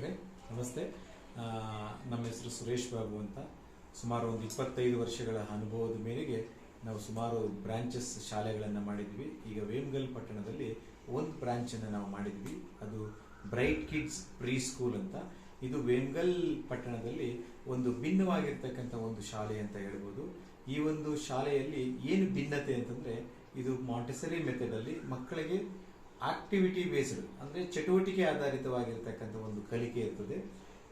ವೀಕ್ಷಕರೇ, ನಮಸ್ತೆ. ನಮ್ಮ ಹೆಸರು ಸುರೇಶ್ ಬಾಬು ಅಂತ. ಸುಮಾರು ಒಂದು ಇಪ್ಪತ್ತೈದು ವರ್ಷಗಳ ಅನುಭವದ ಮೇರೆಗೆ ನಾವು ಸುಮಾರು ಬ್ರಾಂಚಸ್ ಶಾಲೆಗಳನ್ನು ಮಾಡಿದ್ವಿ. ಈಗ ವೇಮ್ಗಲ್ ಪಟ್ಟಣದಲ್ಲಿ ಒಂದು ಬ್ರಾಂಚನ್ನು ನಾವು ಮಾಡಿದ್ವಿ. ಅದು ಬ್ರೈಟ್ ಕಿಡ್ಸ್ ಪ್ರೀ ಸ್ಕೂಲ್ ಅಂತ. ಇದು ವೇಮಗಲ್ ಪಟ್ಟಣದಲ್ಲಿ ಒಂದು ಭಿನ್ನವಾಗಿರ್ತಕ್ಕಂಥ ಒಂದು ಶಾಲೆ ಅಂತ ಹೇಳ್ಬೋದು. ಈ ಒಂದು ಶಾಲೆಯಲ್ಲಿ ಏನು ಭಿನ್ನತೆ ಅಂತಂದರೆ, ಇದು ಮಾಂಟೆಸರಿ ಮೆಥಡಲ್ಲಿ ಮಕ್ಕಳಿಗೆ ಆಕ್ಟಿವಿಟಿ ಬೇಸ್ಡ್ ಅಂದರೆ ಚಟುವಟಿಕೆ ಆಧಾರಿತವಾಗಿರ್ತಕ್ಕಂಥ ಒಂದು ಕಲಿಕೆ ಇರ್ತದೆ.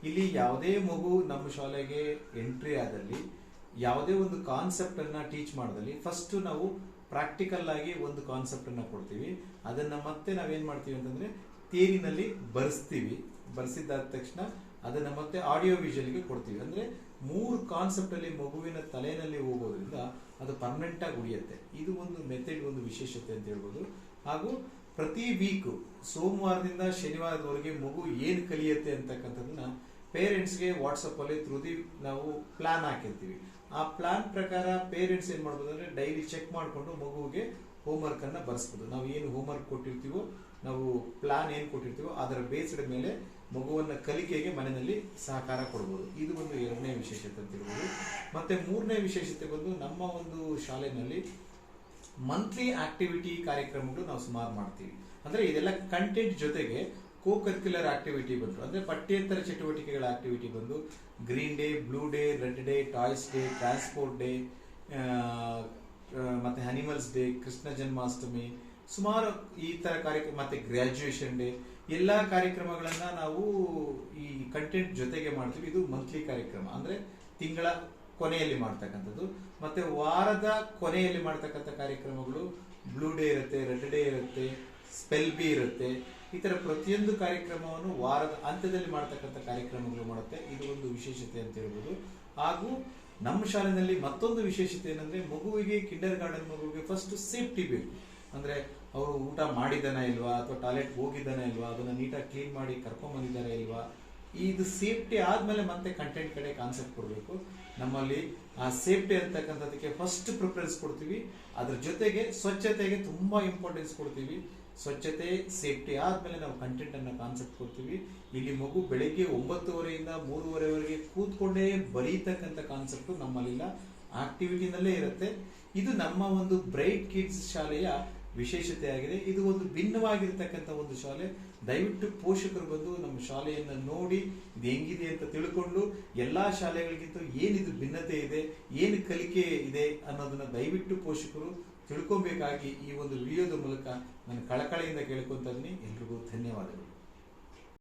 ಇಲ್ಲಿ ಯಾವುದೇ ಮಗು ನಮ್ಮ ಶಾಲೆಗೆ ಎಂಟ್ರಿ ಆದಲ್ಲಿ ಯಾವುದೇ ಒಂದು ಕಾನ್ಸೆಪ್ಟನ್ನು ಟೀಚ್ ಮಾಡೋದಲ್ಲಿ ಫಸ್ಟು ನಾವು ಪ್ರಾಕ್ಟಿಕಲ್ ಆಗಿ ಒಂದು ಕಾನ್ಸೆಪ್ಟನ್ನು ಕೊಡ್ತೀವಿ. ಅದನ್ನು ಮತ್ತೆ ನಾವೇನು ಮಾಡ್ತೀವಿ ಅಂತಂದರೆ ತೇರಿನಲ್ಲಿ ಬರೆಸ್ತೀವಿ. ಬರೆಸಿದ್ದಾದ ತಕ್ಷಣ ಅದನ್ನು ಮತ್ತೆ ಆಡಿಯೋ ವಿಷಲ್ಗೆ ಕೊಡ್ತೀವಿ. ಅಂದರೆ ಮೂರು ಕಾನ್ಸೆಪ್ಟಲ್ಲಿ ಮಗುವಿನ ತಲೆಯಲ್ಲಿ ಹೋಗೋದ್ರಿಂದ ಅದು ಪರ್ಮನೆಂಟಾಗಿ ಉಳಿಯುತ್ತೆ. ಇದು ಒಂದು ಮೆಥಡ್ ಒಂದು ವಿಶೇಷತೆ ಅಂತ ಹೇಳ್ಬೋದು. ಹಾಗೂ ಪ್ರತಿ ವೀಕು ಸೋಮವಾರದಿಂದ ಶನಿವಾರದವರೆಗೆ ಮಗು ಏನು ಕಲಿಯುತ್ತೆ ಅಂತಕ್ಕಂಥದನ್ನ ಪೇರೆಂಟ್ಸ್ಗೆ ವಾಟ್ಸಪ್ ಅಲ್ಲಿ ಥ್ರೂ ದಿ ನಾವು ಪ್ಲಾನ್ ಹಾಕಿರ್ತೀವಿ. ಆ ಪ್ಲಾನ್ ಪ್ರಕಾರ ಪೇರೆಂಟ್ಸ್ ಏನು ಮಾಡ್ಬೋದು ಅಂದ್ರೆ ಡೈಲಿ ಚೆಕ್ ಮಾಡಿಕೊಂಡು ಮಗುವಿಗೆ ಹೋಮ್ವರ್ಕನ್ನು ಬರ್ಸ್ಬೋದು. ನಾವು ಏನು ಹೋಮ್ವರ್ಕ್ ಕೊಟ್ಟಿರ್ತೀವೋ, ನಾವು ಪ್ಲಾನ್ ಏನು ಕೊಟ್ಟಿರ್ತೀವೋ ಅದರ ಬೇಸ್ಡ್ ಮೇಲೆ ಮಗುವನ್ನ ಕಲಿಕೆಗೆ ಮನೆಯಲ್ಲಿ ಸಹಕಾರ ಕೊಡ್ಬೋದು. ಇದು ಒಂದು ಎರಡನೇ ವಿಶೇಷತೆ ಅಂತ ಮತ್ತೆ ಮೂರನೇ ವಿಶೇಷತೆ ಬಂದು ನಮ್ಮ ಒಂದು ಶಾಲೆನಲ್ಲಿ ಮಂತ್ಲಿ ಆಕ್ಟಿವಿಟಿ ಕಾರ್ಯಕ್ರಮಗಳು ನಾವು ಸುಮಾರು ಮಾಡ್ತೀವಿ. ಅಂದ್ರೆ ಇದೆಲ್ಲ ಕಂಟೆಂಟ್ ಜೊತೆಗೆ ಕೋ ಕರಿಕ್ಯುಲರ್ ಆಕ್ಟಿವಿಟಿ ಬಂದು ಅಂದ್ರೆ ಪಠ್ಯೇತರ ಚಟುವಟಿಕೆಗಳ ಆಕ್ಟಿವಿಟಿ ಬಂದು green day blue day red day toys day transport day ಮತ್ತೆ ಅನಿಮಲ್ಸ್ ಡೇ ಕೃಷ್ಣ ಜನ್ಮಾಷ್ಟಮಿ ಸುಮಾರು ಈ ತರ ಕಾರ್ಯಕ್ರಮ, ಮತ್ತೆ ಗ್ರಾಜುಯೇಷನ್ ಡೇ ಎಲ್ಲ ಕಾರ್ಯಕ್ರಮಗಳನ್ನು ನಾವು ಈ ಕಂಟೆಂಟ್ ಜೊತೆಗೆ ಮಾಡ್ತೀವಿ. ಇದು ಮಂತ್ಲಿ ಕಾರ್ಯಕ್ರಮ. ಅಂದ್ರೆ ತಿಂಗಳ ಕೊನೆಯಲ್ಲಿ ಮಾಡ್ತಕ್ಕಂಥದ್ದು. ಮತ್ತೆ ವಾರದ ಕೊನೆಯಲ್ಲಿ ಮಾಡ್ತಕ್ಕಂಥ ಕಾರ್ಯಕ್ರಮಗಳು ಬ್ಲೂ ಡೇ ಇರುತ್ತೆ ರೆಡ್ ಡೇ ಇರುತ್ತೆ ಸ್ಪೆಲ್ ಬಿ ಇರುತ್ತೆ. ಈ ಥರ ಪ್ರತಿಯೊಂದು ಕಾರ್ಯಕ್ರಮವನ್ನು ವಾರದ ಅಂತ್ಯದಲ್ಲಿ ಮಾಡ್ತಕ್ಕಂಥ ಕಾರ್ಯಕ್ರಮಗಳು ಮಾಡುತ್ತೆ. ಇದು ಒಂದು ವಿಶೇಷತೆ ಅಂತ ಹೇಳ್ಬೋದು. ಹಾಗೂ ನಮ್ಮ ಶಾಲೆಯಲ್ಲಿ ಮತ್ತೊಂದು ವಿಶೇಷತೆ ಏನಂದ್ರೆ ಮಗುವಿಗೆ ಕಿಂಡರ್ ಗಾರ್ಡನ್ ಮಗುವಿಗೆ ಫಸ್ಟ್ ಸೇಫ್ಟಿ ಬೇಕು ಅಂದ್ರೆ ಅವರು ಊಟ ಮಾಡಿದ್ದಾನ ಇಲ್ವಾ ಅಥವಾ ಟಾಯ್ಲೆಟ್ ಹೋಗಿದ್ದಾನೆ ಇಲ್ವಾ, ಅದನ್ನ ನೀಟಾಗಿ ಕ್ಲೀನ್ ಮಾಡಿ ಕರ್ಕೊಂಡ್ ಬಂದಿದ್ದಾರಾ ಇಲ್ವಾ ಇದು ಸೇಫ್ಟಿ ಆದ್ಮೇಲೆ ಮತ್ತೆ ಕಂಟೆಂಟ್ ಕಡೆ ಕಾನ್ಸೆಪ್ಟ್ ಕೊಡಬೇಕು. ನಮ್ಮಲ್ಲಿ, ಆ ಸೇಫ್ಟಿ ಅಂತಕ್ಕಂಥದಕ್ಕೆ ಫಸ್ಟ್ ಪ್ರಿಫರೆನ್ಸ್ ಕೊಡ್ತೀವಿ. ಅದ್ರ ಜೊತೆಗೆ ಸ್ವಚ್ಛತೆಗೆ ತುಂಬಾ ಇಂಪಾರ್ಟೆನ್ಸ್ ಕೊಡ್ತೀವಿ. ಸ್ವಚ್ಛತೆ ಸೇಫ್ಟಿ ಆದ್ಮೇಲೆ ನಾವು ಕಂಟೆಂಟ್ ಅನ್ನ ಕಾನ್ಸೆಪ್ಟ್ ಕೊಡ್ತೀವಿ. ಇಲ್ಲಿ ಮಗು ಬೆಳಿಗ್ಗೆ ಒಂಬತ್ತುವರೆಯಿಂದ ಮೂರುವರೆವರೆಗೆ ಕೂತ್ಕೊಂಡೇ ಬರೀತಕ್ಕಂಥ ಕಾನ್ಸೆಪ್ಟ್ ನಮ್ಮಲ್ಲಿಲ್ಲ. ಆಕ್ಟಿವಿಟಿನಲ್ಲೇ ಇರುತ್ತೆ. ಇದು ನಮ್ಮ ಒಂದು ಬ್ರೈಟ್ ಕಿಡ್ಸ್ ಶಾಲೆಯ ವಿಶೇಷತೆ ಆಗಿದೆ ಇದು ಒಂದು ಭಿನ್ನವಾಗಿರ್ತಕ್ಕಂಥ ಒಂದು ಶಾಲೆ. ದಯವಿಟ್ಟು ಪೋಷಕರು ಬಂದು ನಮ್ಮ ಶಾಲೆಯನ್ನು ನೋಡಿ, ಇದು ಹೆಂಗಿದೆ ಅಂತ ತಿಳ್ಕೊಂಡು ಎಲ್ಲ ಶಾಲೆಗಳಿಗಿಂತ ಏನಿದು ಭಿನ್ನತೆ ಇದೆ, ಏನು ಕಲಿಕೆ ಇದೆ ಅನ್ನೋದನ್ನು ದಯವಿಟ್ಟು ಪೋಷಕರು ತಿಳ್ಕೊಬೇಕಾಗಿ ಈ ಒಂದು ವಿಡಿಯೋದ ಮೂಲಕ ನಾನು ಕಳಕಳಿಯಿಂದ ಕೇಳ್ಕೊಂತ ಎಲ್ರಿಗೂ ಧನ್ಯವಾದಗಳು.